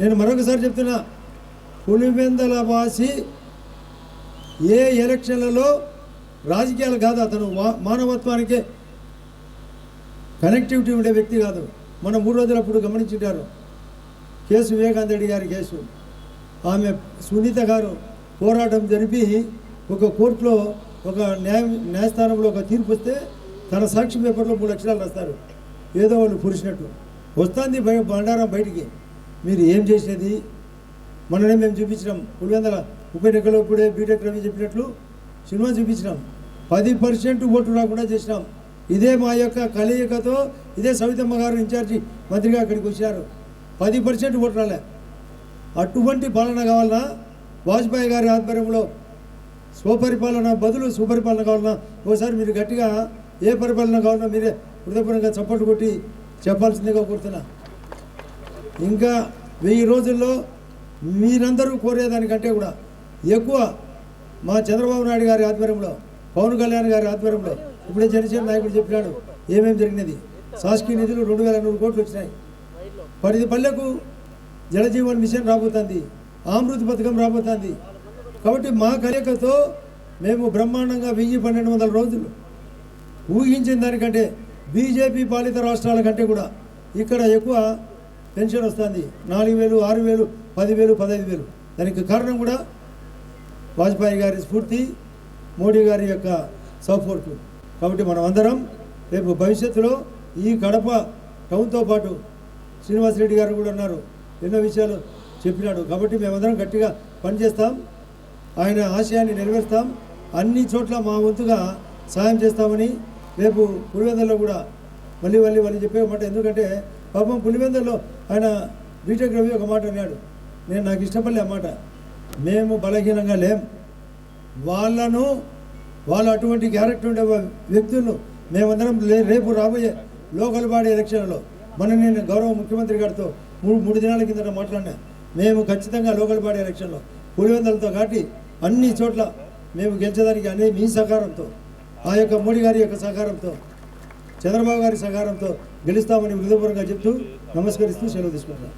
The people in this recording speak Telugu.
నేను మరొకసారి చెప్తున్నా పులివెందల వాసి ఏ ఎలక్షన్లలో రాజకీయాలు కాదు అతను మానవత్వానికి మానవత్వానికే కనెక్టివిటీ ఉండే వ్యక్తి కాదు. మనం మూడు రోజులప్పుడు గమనించుంటారు. కేసు వివేకానంద రెడ్డి గారి కేసు. ఆమె సునీత గారు పోరాటం జరిపి ఒక కోర్టులో ఒక న్యాయ న్యాయస్థానంలో ఒక తీర్పు వస్తే తన సాక్షి పేపర్లో మూడు అక్షరాలు రాస్తారు. ఏదో వాళ్ళు పురిచినట్టు వస్తుంది బండారం బయటికి. మీరు ఏం చేసేది? మొన్ననే మేము చూపించినాం. పులివెందల ఉప ఎన్నికలో ఇప్పుడే బీటెక్ రవి చెప్పినట్లు సినిమా చూపించినాం. పది పర్సెంట్ ఓటు రాకుండా చేసినాం. ఇదే మా యొక్క కలయికతో ఇదే సవితమ్మ గారు ఇన్ఛార్జి మంత్రిగా అక్కడికి వచ్చారు. పది పర్సెంట్ ఓట్లు రాలే. అటువంటి పాలన కావాలన్నా వాజ్పేయి గారి ఆధ్వర్యంలో స్వపరిపాలన బదులు సుపరిపాలన కావాలన్నా ఒకసారి మీరు గట్టిగా ఏ పరిపాలన కావాలన్నా మీరే హృదయపూర్వకంగా చప్పట్లు కొట్టి చెప్పాల్సిందిగా కోరుతున్నా. ఇంకా వెయ్యి రోజుల్లో మీరందరూ కోరేదానికంటే కూడా ఎక్కువ మా చంద్రబాబు నాయుడు గారి ఆధ్వర్యంలో పవన్ కళ్యాణ్ గారి ఆధ్వర్యంలో ఇప్పుడే జనసేన నాయకుడు చెప్పినాడు ఏమేమి జరిగినది? శాసకీయ నిధులు రెండు వేల నూరు కోట్లు వచ్చినాయి. పది పల్లెకు జలజీవన్ మిషన్ రాబోతుంది అమృత్ పథకం రాబోతుంది. కాబట్టి మా కలయికతో మేము బ్రహ్మాండంగా వెయ్యి పన్నెండు వందల రోజులు ఊహించిన దానికంటే బీజేపీ పాలిత రాష్ట్రాల కంటే కూడా ఇక్కడ ఎక్కువ పెన్షన్ వస్తుంది. నాలుగు వేలు ఆరు వేలు పదివేలు పదహైదు వేలు. దానికి కారణం కూడా వాజ్పేయి గారి స్ఫూర్తి మోడీ గారి యొక్క సపోర్టు. కాబట్టి మనం అందరం రేపు భవిష్యత్తులో ఈ కడప టౌన్తో పాటు శ్రీనివాసరెడ్డి గారు కూడా ఉన్నారు. ఎన్నో విషయాలు చెప్పినాడు. కాబట్టి మేమందరం గట్టిగా పనిచేస్తాం. ఆయన ఆశయాన్ని నెరవేరుస్తాం. అన్ని చోట్ల మా వంతుగా సాయం చేస్తామని రేపు పులివెందుల్లో కూడా మళ్ళీ మళ్ళీ మళ్ళీ చెప్పే మాట. ఎందుకంటే పాపం పులివెందులో ఆయన బీటెక్ రవి ఒక మాట అన్నాడు. నేను నాకు ఇష్టపడలే మాట. మేము బలహీనంగా లేం. వాళ్ళను వాళ్ళు అటువంటి క్యారెక్టర్ ఉండే వ్యక్తులను మేమందరం లే- రేపు రాబోయే లోకల్ బాడీ ఎలక్షన్లో మన నేను గౌరవ ముఖ్యమంత్రి గారితో మూడు మూడు దినాల కిందట మాట్లాడినా. మేము ఖచ్చితంగా లోకల్ బాడీ ఎలక్షన్లో పులివెందులతో కాటి అన్ని చోట్ల మేము గెలిచేదానికి అనే మీ సహకారంతో ఆ యొక్క మోడీ గారి యొక్క సహకారంతో చంద్రబాబు గారి సహకారంతో గెలుస్తామని హృదయపూర్వకంగా చెప్తూ నమస్కరిస్తూ సెలవు తీసుకుంటున్నాను